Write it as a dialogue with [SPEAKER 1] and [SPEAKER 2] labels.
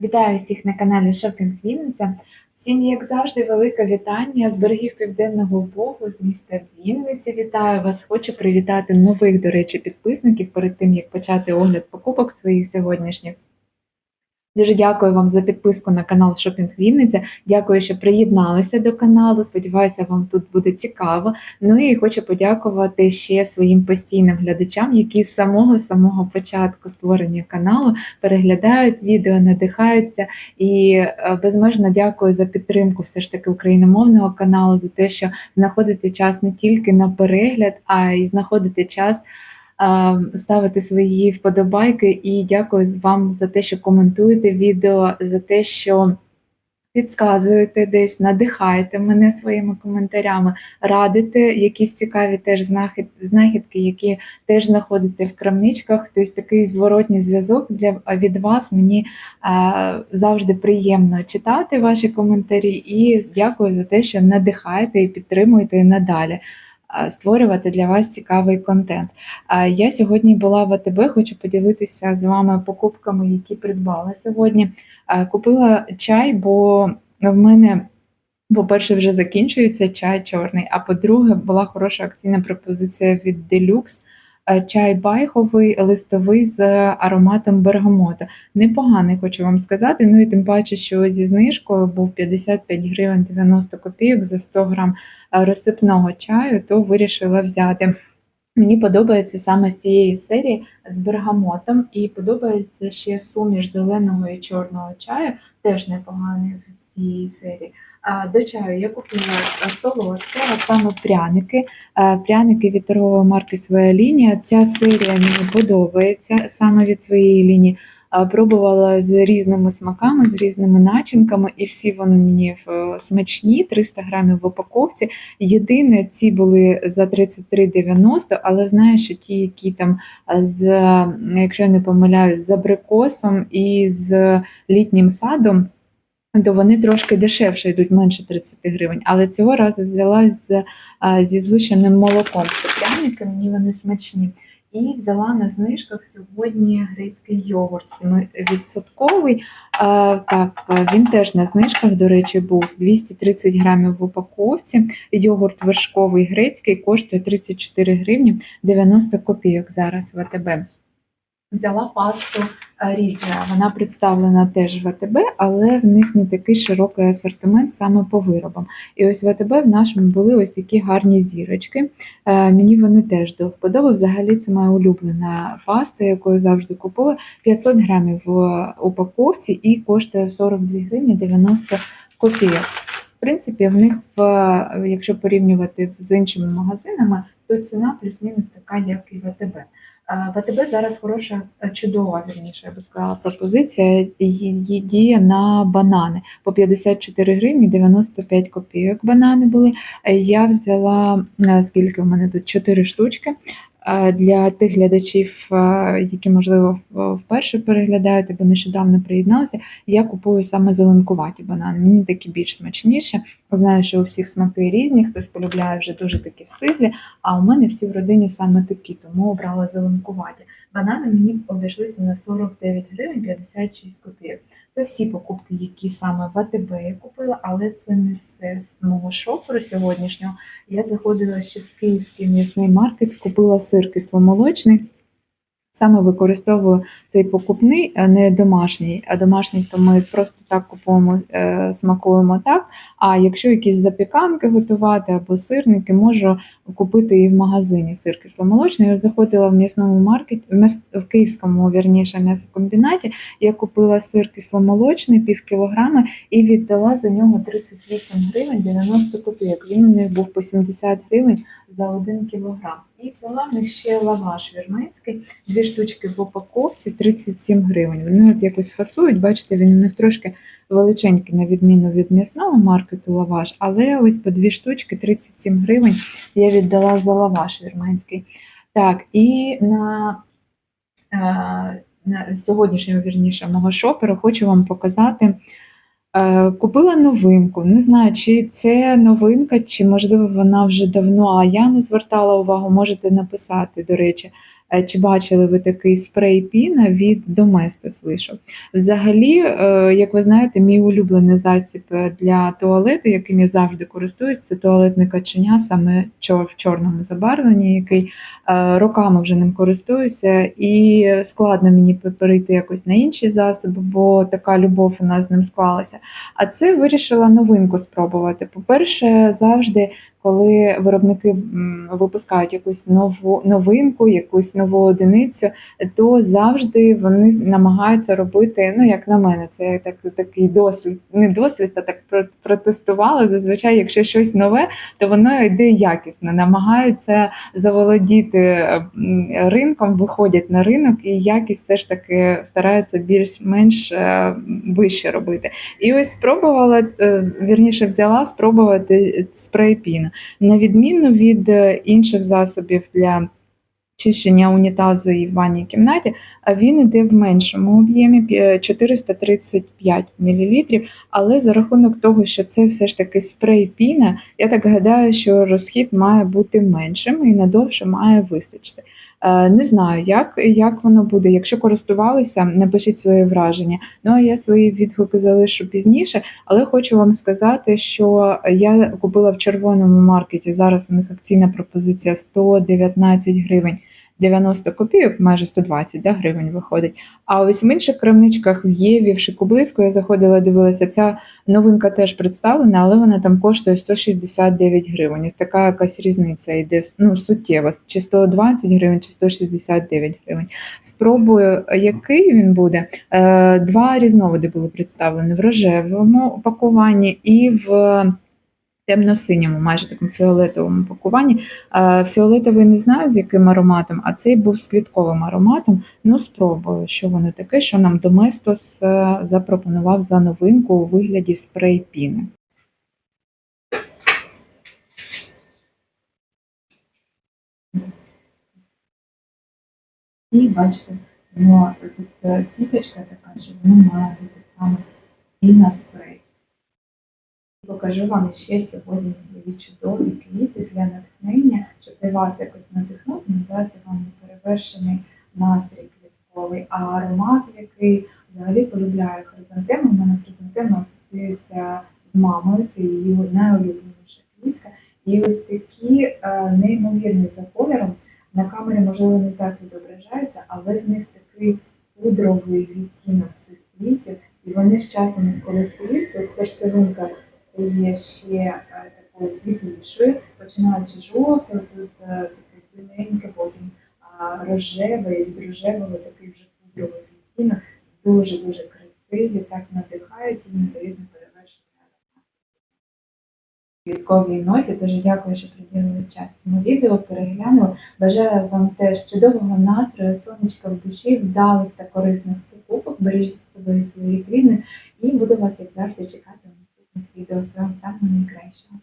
[SPEAKER 1] Вітаю всіх на каналі Шопінг Вінниця. Всім, як завжди, велике вітання з берегів Південного Богу, з міста Вінниці. Вітаю вас! Хочу привітати нових, до речі, підписників перед тим, як почати огляд покупок своїх сьогоднішніх. Дуже дякую вам за підписку на канал Шопінг Вінниця. Дякую, що приєдналися до каналу. Сподіваюся, вам тут буде цікаво. Ну і хочу подякувати ще своїм постійним глядачам, які з самого самого початку створення каналу переглядають відео, надихаються. І е, безмежно дякую за підтримку все ж таки україномовного каналу, за те, що знаходите час не тільки на перегляд, а й знаходите час ставити свої вподобайки. І дякую вам за те, що коментуєте відео, за те, що підказуєте десь, надихаєте мене своїми коментарями, радите якісь цікаві теж знахідки, які теж знаходите в крамничках. Тобто такий зворотній зв'язок для від вас мені завжди приємно читати ваші коментарі. І дякую за те, що надихаєте і підтримуєте надалі. Створювати для вас цікавий контент. Я сьогодні була в АТБ, хочу поділитися з вами покупками, які придбала сьогодні. Купила чай, бо в мене, по-перше, вже закінчується чай чорний, а по-друге, була хороша акційна пропозиція від Deluxe. Е, Чай байховий, листовий з ароматом бергамота. Непоганий, хочу вам сказати. Ну і тим паче, що зі знижкою був 55 гривень 90 копійок за 100 грам е, розсипного чаю, то вирішила взяти. Мені подобається саме з цієї серії з бергамотом, і подобається ще суміш зеленого і чорного чаю, теж непоганий з цієї серії. До чаю я купила солодке, а саме пряники. Пряники від торгової марки Своя лінія. Ця серія мені подобається саме від своєї лінії. Пробувала з різними смаками, з різними начинками, і всі вони мені е, смачні, 300 грамів в упаковці. Єдине, ці були за 33,90, але знаю, що ті, які там з, якщо я не помиляюсь, з абрикосом і з літнім садом, то вони трошки дешевше йдуть, менше 30 гривень. Але цього разу взяла з, а, зі звичайним молоком. Це мені вони смачні. І взяла на знижках сьогодні грецький йогурт 7%. А, Так, він теж на знижках, до речі, був 230 грамів в упаковці. Йогурт вершковий грецький коштує 34 гривні 90 копійок зараз в АТБ. Взяла пасту е, Ріджа. Вона представлена теж в АТБ, але в них не такий широкий асортимент саме по виробам. І ось в АТБ в нашому були ось такі гарні зірочки. Е, Мені вони теж до вподоби. Взагалі це моя улюблена паста, яку я завжди купую. 500 грамів в упаковці і коштує 42 гривні 90 копійок. В принципі, в них, якщо порівнювати з іншими магазинами, то ціна плюс-мінус така, як і в АТБ. А, В зараз хороша, е, чудова, вірніше, я би сказала, пропозиція її діє на банани. По 54 гривні 95 копійок банани були. Е, Я взяла, е, скільки в мене тут, 4 штучки. Для тих глядачів, які, можливо, вперше переглядають або нещодавно приєдналися, я купую саме зеленкуваті банани. Мені такі більш смачніше. Знаю, що у всіх смаки різні, хтось полюбляє вже дуже такі стиглі, а у мене всі в родині саме такі, тому обрала зеленкуваті. Банани мені обійшлися на 49 гривень 56 копійок. Це всі покупки, які саме в АТБ я купила, але це не все з мого шоферу сьогоднішнього. Я заходила ще в київський м'ясний маркет, купила сир кисломолочний. Саме використовую цей покупний, а не домашній. А домашній, то ми просто так купуємо, е, смакуємо так. А якщо якісь запіканки готувати або сирники, можу купити і в магазині сир кисломолочний. Я заходила в м'ясному маркеті, в київському вірніше м'ясокомбінаті. Я купила сир кисломолочний, пів кілограми, і віддала за нього 38 гривень 90 копійок. Він у них був по 70 гривень за 1 кілограм. І взяла в них ще лаваш вірменський, дві штучки в упаковці 37 гривень. Вони от якось фасують, бачите, він у них трошки величенький, на відміну від м'ясного маркету лаваш, але ось по дві штучки 37 гривень я віддала за лаваш вірменський. Так, і на, е, на сьогоднішнього вірніше мого шоперу хочу вам показати. Е, Купила новинку. Не знаю, чи це новинка, чи можливо вона вже давно, а я не звертала увагу, можете написати, до речі. Е, чи бачили ви такий спрей піна від Domestos вийшов. Взагалі, е, як ви знаєте, мій улюблений засіб для туалету, яким я завжди користуюсь, це туалетне каченя, саме в чорному забарвленні, який е, роками вже ним користуюся, і складно мені пе- перейти якось на інші засоби, бо така любов у нас з ним склалася. А це вирішила новинку спробувати. По-перше, завжди, коли виробники випускають якусь нову новинку, якусь нову одиницю, то завжди вони намагаються робити, ну як на мене, це так, такий дослід, не дослід, а так про- протестувала. Зазвичай, якщо щось нове, то воно йде якісно, намагаються заволодіти ринком, виходять на ринок, і якість все ж таки стараються більш-менш е, вище робити. І ось спробувала, е, вірніше взяла спробувати спрей піну. На відміну від е, інших засобів для чищення унітазу і в ванній кімнаті, а він йде в меншому об'ємі 435 мл, але за рахунок того, що це все ж таки спрей піна, я так гадаю, що розхід має бути меншим і надовше має вистачити. Е, Не знаю, як, як воно буде. Якщо користувалися, напишіть свої враження. Ну а я свої відгуки залишу пізніше, але хочу вам сказати, що я купила в червоному маркеті. Зараз у них акційна пропозиція 119 гривень 90 копійок, майже 120 да, гривень виходить. А ось в інших крамничках в Єві, в Шикоблиску я заходила, дивилася. Ця новинка теж представлена, але вона там коштує 169 гривень. Ось така якась різниця йде ну, суттєва, чи 120 гривень, чи 169 гривень. Спробую, який він буде. Е, Два різновиди були представлені в рожевому пакуванні і в темно-синьому, майже такому фіолетовому пакуванні. Фіолетовий не знаю з яким ароматом, а цей був з квітковим ароматом. Ну, спробую, що воно таке, що нам Доместос е, запропонував за новинку у вигляді спрей піни. І бачите, воно тут е, сіточка така, що воно має бути саме піна спрей. Покажу вам ще сьогодні свої чудові квіти для натхнення, щоб і вас якось надихнути, надати вам неперевершений настрій квітковий. А аромат, який взагалі полюбляю хризантему, у мене хризантема асоціюється з мамою, це її найулюбленіша квітка. І ось такі е, неймовірні за кольором. На камері, можливо, не так відображаються, але в них такий пудровий відтінок цих квітів, і вони з часом скористують, то серцевинка стає ще е, такою світлішою, починаючи жовтою, тут е, таке тоненьке, потім рожеве, і рожевого такий вже пудровий відтінок. Дуже-дуже красиві, так надихають і надають неперевершений аромат. Квітковій ноті, дуже дякую, що приділили час цьому відео, переглянули. Бажаю вам теж чудового настрою, сонечка в душі, вдалих та корисних покупок. Бережіть себе і своїх рідних, і буду вас як завжди чекати відео. З вами самого найкращого.